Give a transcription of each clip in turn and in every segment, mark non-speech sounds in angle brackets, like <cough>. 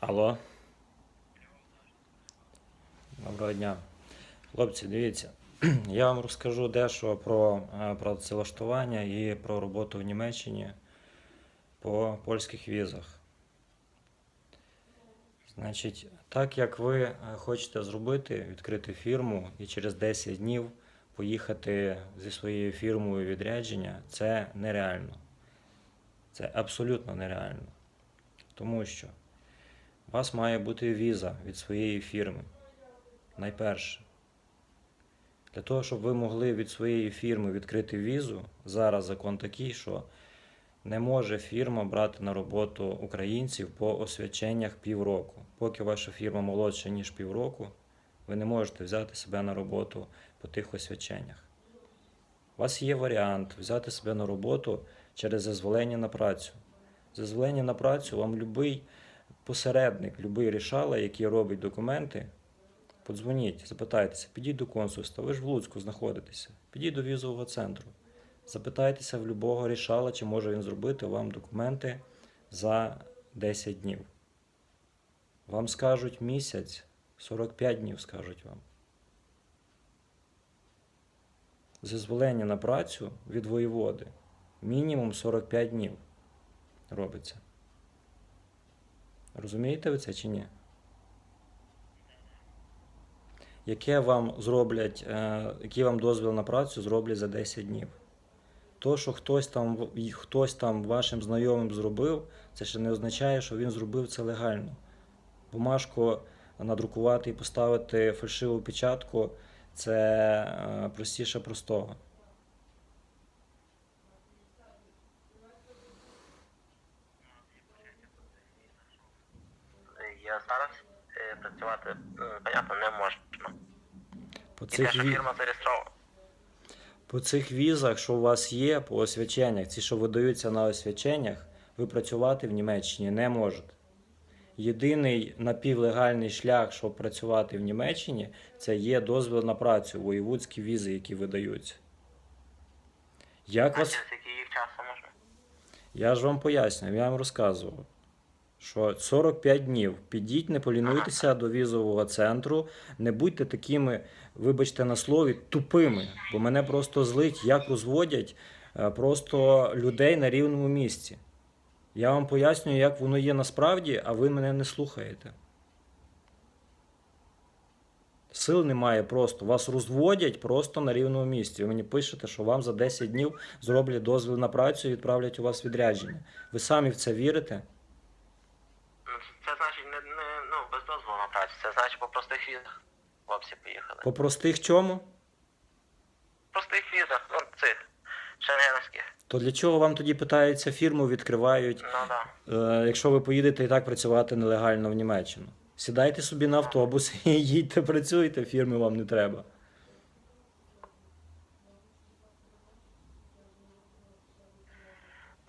Алло. Доброго дня. Хлопці, дивіться, <clears throat> я вам розкажу дещо про е, працевлаштування і про роботу в Німеччині по польських візах. Значить, так як ви е, хочете зробити, відкрити фірму і через 10 днів поїхати зі своєю фірмою відрядження, це нереально. Це абсолютно нереально. Тому що у вас має бути віза від своєї фірми. Найперше. Для того, щоб ви могли від своєї фірми відкрити візу, зараз закон такий, що не може фірма брати на роботу українців по освяченнях півроку. Поки ваша фірма молодша, ніж півроку, ви не можете взяти себе на роботу по тих освяченнях. У вас є варіант взяти себе на роботу через зазволення на працю. Зазволення на працю вам будь-який посередник, любий рішала, який робить документи, подзвоніть, запитайтеся, підіть до консульства, ви ж в Луцьку знаходитеся, підіть до візового центру. Запитайтеся в любого рішала, чи може він зробити вам документи за 10 днів. Вам скажуть місяць, 45 днів скажуть вам. Зазволення на працю від воєводи мінімум 45 днів робиться. Розумієте ви це чи ні? Яке вам зроблять, е, який вам дозвіл на працю зроблять за 10 днів? То, що хтось там, хтось там вашим знайомим зробив, це ще не означає, що він зробив це легально. Бумажку надрукувати і поставити фальшиву печатку це е, простіше простого. Я зараз е, працювати, понятно, не можна. По І те, цих, що ві... фірма зареєстрована. по цих візах, що у вас є, по освяченнях, ці, що видаються на освяченнях, ви працювати в Німеччині не можете. Єдиний напівлегальний шлях, щоб працювати в Німеччині, це є дозвіл на працю, воєвудські візи, які видаються. Як А вас... через який їх часу можна? Я ж вам пояснюю, я вам розказував, що 45 днів. Підіть, не полінуйтеся до візового центру, не будьте такими, вибачте на слові, тупими, бо мене просто злить, як розводять е, просто людей на рівному місці. Я вам пояснюю, як воно є насправді, а ви мене не слухаєте. Сил немає просто. Вас розводять просто на рівному місці. Ви мені пишете, що вам за 10 днів зроблять дозвіл на працю і відправлять у вас відрядження. Ви самі в це вірите? Ну, Це значить не, не ну, без дозволу на працю. Це значить по простих візах. Хлопці поїхали. По простих чому? простих візах, ну цих шенгенських. То для чого вам тоді питаються фірму, відкривають, Ну да. е, якщо ви поїдете і так працювати нелегально в Німеччину? Сідайте собі на автобус <laughs> і їдьте, працюйте, фірми вам не треба.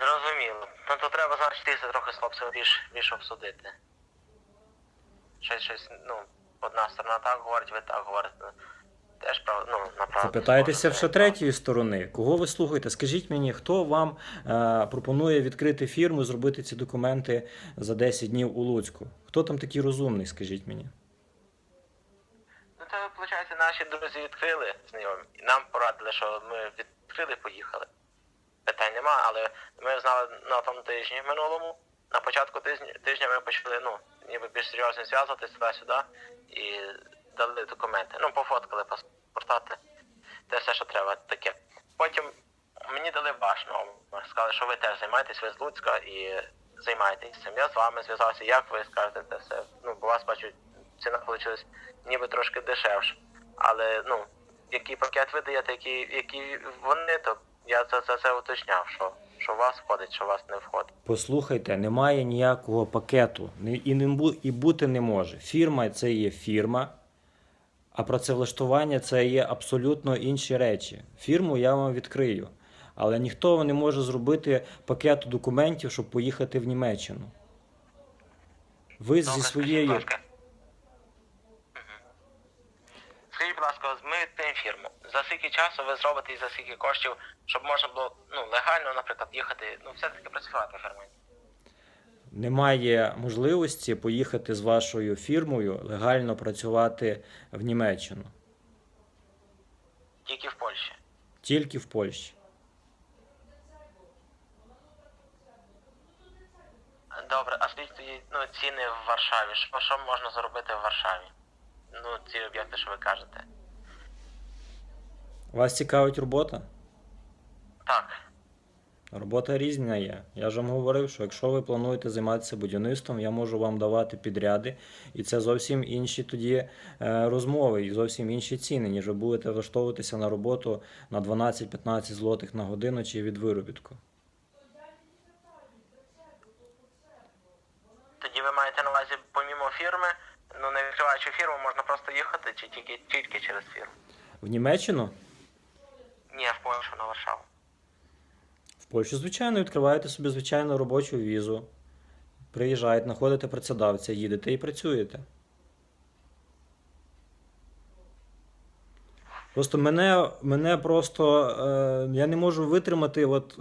Зрозуміло. Ну то треба зараз йтися трохи з хлопцем більш, більш обсудити. Щось, щось, ну, одна сторона так говорить, ви так говорите. Теж ну, направду. Запитайтеся ще третьої сторони. Кого ви слухаєте? Скажіть мені, хто вам е, пропонує відкрити фірму, зробити ці документи за 10 днів у Луцьку? Хто там такий розумний, скажіть мені? Ну це, виходить, наші друзі відкрили знайомі. І нам порадили, що ми відкрили, поїхали. Питань нема, але ми знали на тому тижні минулому. На початку тижня, тижня ми почали, ну, ніби більш серйозно зв'язуватися туди-сюди і дали документи. Ну, пофоткали паспорта, те все, що треба, таке. Потім мені дали ваш номер. Сказали, що ви теж займаєтесь, ви з Луцька і займаєтесь цим. Я з вами зв'язався, як ви скажете це все. Ну, бо вас бачу, ціна вийшла ніби трошки дешевше. Але ну, який пакет ви даєте, які, які вони, то я за, за це уточняв, що, що у вас входить, що у вас не входить. Послухайте, немає ніякого пакету і, не і бути не може. Фірма це є фірма, а працевлаштування це є абсолютно інші речі. Фірму я вам відкрию, але ніхто не може зробити пакету документів, щоб поїхати в Німеччину. Ви зі Добре, своєю. Скажіть, будь ласка. Ми відкриємо фірму. За скільки часу ви зробите і за скільки коштів, щоб можна було ну, легально, наприклад, їхати, ну все-таки працювати в фірмі? немає можливості поїхати з вашою фірмою легально працювати в Німеччину, Тільки в Польщі. тільки в Польщі. Добре, а скільки тоді ну, ціни в Варшаві? Що, що можна зробити в Варшаві? Ну, ці об'єкти, що ви кажете. Вас цікавить робота? Так. Робота різна є. Я ж вам говорив, що якщо ви плануєте займатися будівництвом, я можу вам давати підряди, і це зовсім інші тоді е, розмови і зовсім інші ціни, ніж ви будете влаштовуватися на роботу на 12-15 злотих на годину чи від виробітку. Тоді ви маєте на увазі, помімо фірми, ну не відкриваючи фірму, можна просто їхати чи тільки, тільки через фірму? В Німеччину, Ні, в Польщу на Варшаву. в Польщу, звичайно, відкриваєте собі звичайну робочу візу, приїжджаєте, знаходите працедавця, їдете і працюєте. Просто мене, мене просто е, я не можу витримати от,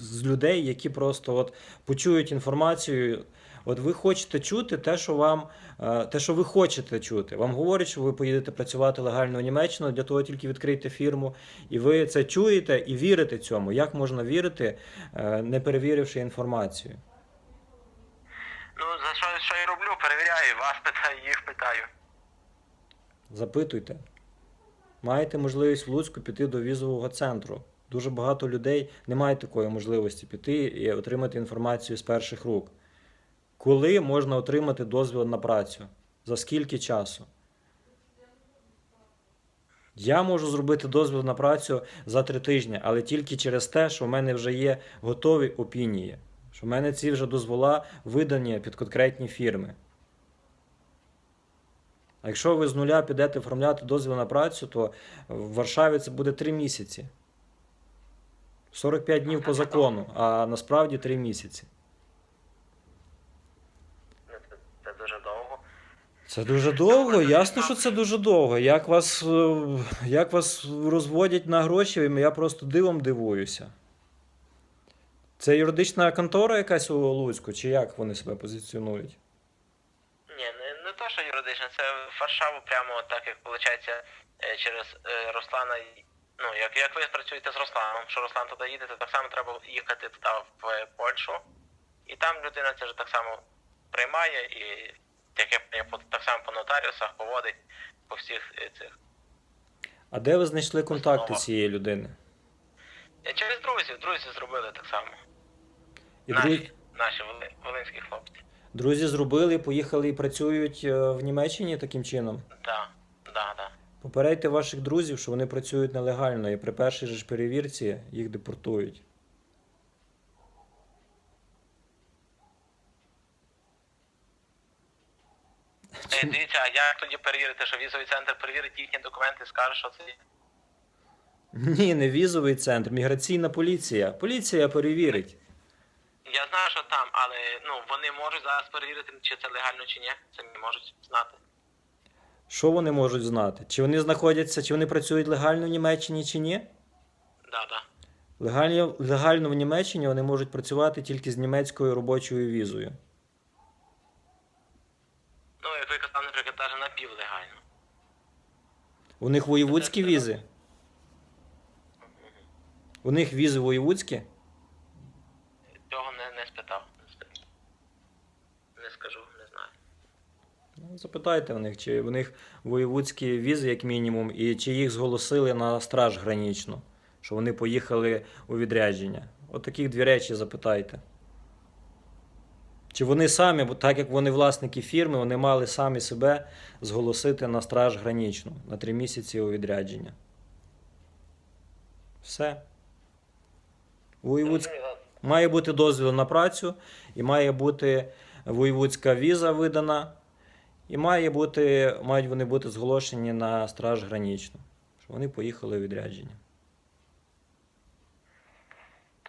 з людей, які просто от, почують інформацію. От ви хочете чути те, що вам е, те, що ви хочете чути. Вам говорять, що ви поїдете працювати легально в Німеччину, для того тільки відкрийте фірму, і ви це чуєте і вірите цьому. Як можна вірити, е, не перевіривши інформацію? Ну, за що, що я роблю, перевіряю, вас питаю, їх питаю. Запитуйте. Маєте можливість в Луцьку піти до візового центру. Дуже багато людей не мають такої можливості піти і отримати інформацію з перших рук. Коли можна отримати дозвіл на працю? За скільки часу? Я можу зробити дозвіл на працю за три тижні, але тільки через те, що в мене вже є готові опінії, що в мене ці вже дозвола видані під конкретні фірми. А якщо ви з нуля підете оформляти дозвіл на працю, то в Варшаві це буде 3 місяці. 45 днів по закону, а насправді 3 місяці. Ну, Це, це дуже довго. Це дуже довго, ясно, що це дуже довго. Як вас, е, як вас розводять на гроші, я просто дивом дивуюся. Це юридична контора якась у Луцьку, чи як вони себе позиціонують? Ні, не, не то, що юридично, це Варшаву прямо так, як виходить, через е, Руслана. Ну, як, як ви працюєте з Русланом, що Руслан туди їде, то так само треба їхати туди в Польщу. І там людина це ж так само приймає і як я, я по- так само по нотаріусах поводить по всіх е, цих. А де ви знайшли контакти цієї людини? Е, Через друзів, друзі зробили так само. І наші, друзі, наші волинські хлопці. друзі зробили, поїхали і працюють е, в Німеччині таким чином. Так, да, да. Попередьте ваших друзів, що вони працюють нелегально, і при першій же ж перевірці їх депортують. Дивіться, а як тоді перевірити, що візовий центр перевірить їхні документи і скаже, що це є? Ні, не візовий центр, міграційна поліція. Поліція перевірить. Я знаю, що там, але ну вони можуть зараз перевірити, чи це легально, чи ні. Це не можуть знати. Що вони можуть знати? Чи вони знаходяться, чи вони працюють легально в Німеччині, чи ні? Да, да. Легально, легально в Німеччині вони можуть працювати тільки з німецькою робочою візою. Ну, як ви казали, наприклад, навіть напівлегально. У них воєвудські візи? У них візи воєвудські? Цього не, не спитав. Не, спитав. не скажу, не знаю. Ну, Запитайте у них, чи у них воєвудські візи, як мінімум, і чи їх зголосили на страж гранічну, що вони поїхали у відрядження. От таких дві речі запитайте. Чи вони самі, бо так як вони власники фірми, вони мали самі себе зголосити на страж гранічну на три місяці у відрядження. Все. Воєвудськ... Має бути дозвіл на працю, і має бути воєвудська віза видана, і має бути, мають вони бути зголошені на страж гранічну, що вони поїхали у відрядження.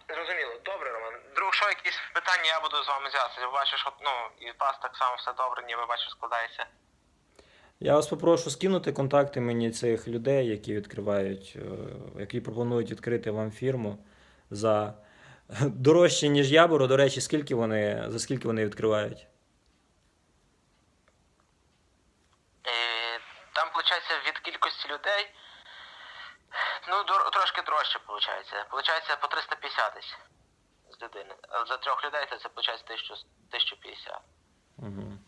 Зрозуміло. Добре, Роман. Друг, що якісь питання, я буду з вами зв'язатися. Я бачу, що ну, і у вас так само все добре, ніби бачу, складається. Я вас попрошу скинути контакти мені цих людей, які відкривають, е, які пропонують відкрити вам фірму за Дорожче, ніж я беру. До речі, скільки вони, за скільки вони відкривають? Е, Там, виходить, від кількості людей. Ну, дор- трошки дорожче виходить. Получається по 350 десь за трьох людей це це виходить 1000, 1050. Угу.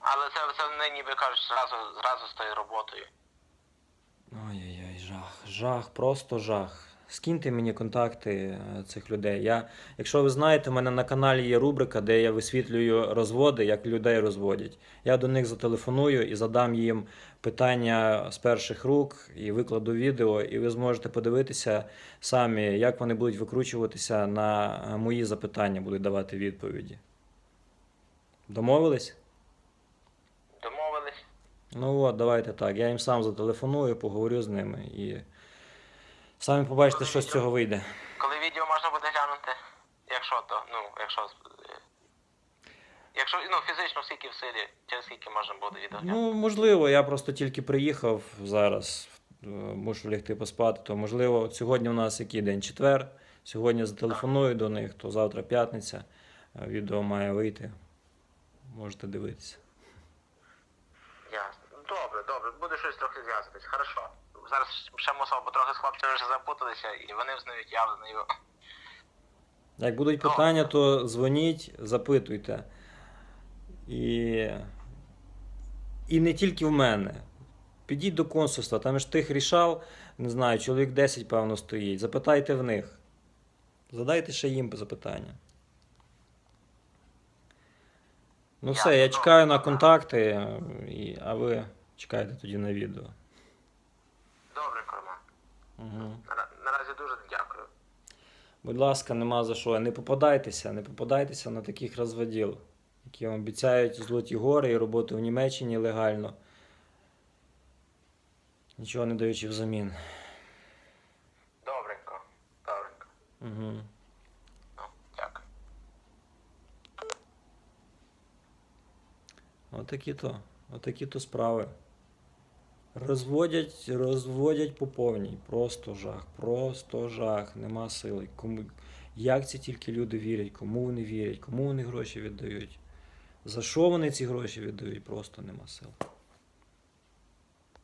Але це, це вони ніби кажуть зразу, зразу з тою роботою. Ой-ой-ой, жах, жах, просто жах. Скиньте мені контакти е, цих людей. Я, якщо ви знаєте, в мене на каналі є рубрика, де я висвітлюю розводи, як людей розводять. Я до них зателефоную і задам їм питання з перших рук і викладу відео, і ви зможете подивитися самі, як вони будуть викручуватися на е, мої запитання, будуть давати відповіді. Домовились? Домовились. Ну от, давайте так. Я їм сам зателефоную, поговорю з ними і самі побачите, що з цього вийде. Коли відео можна буде глянути, якщо то, ну, якщо. Якщо ну, фізично скільки в силі, через скільки можна буде відео глянути. Ну, можливо, я просто тільки приїхав зараз, е, мушу лягти поспати, то можливо, от сьогодні у нас який день? Четвер. Сьогодні зателефоную до них, то завтра п'ятниця. е, Відео має вийти. Можете дивитися. Ясно. Добре, добре, буде щось трохи зв'язуватись. Хорошо. Зараз ще мусив, бо трохи з хлопцями вже запуталися, і вони взнають, я взнаю. Як будуть питання, то дзвоніть, запитуйте. І, і не тільки в мене. Підіть до консульства, там ж тих рішав, не знаю, чоловік 10, певно, стоїть. Запитайте в них. Задайте ще їм запитання. Ну все, я чекаю на контакти, а ви чекайте тоді на відео. Угу. Наразі дуже дякую. Будь ласка, нема за що. Не попадайтеся, не попадайтеся на таких розводіл, які вам обіцяють золоті гори і роботу в Німеччині легально. Нічого не даючи взамін. Добренько. Добренько. Угу. Ну, дякую. Отакі то. Отакі то справи. Розводять, розводять по повній. Просто жах, просто жах. Нема сили. Кому... Як ці тільки люди вірять, кому вони вірять, кому вони гроші віддають? За що вони ці гроші віддають? Просто нема сил.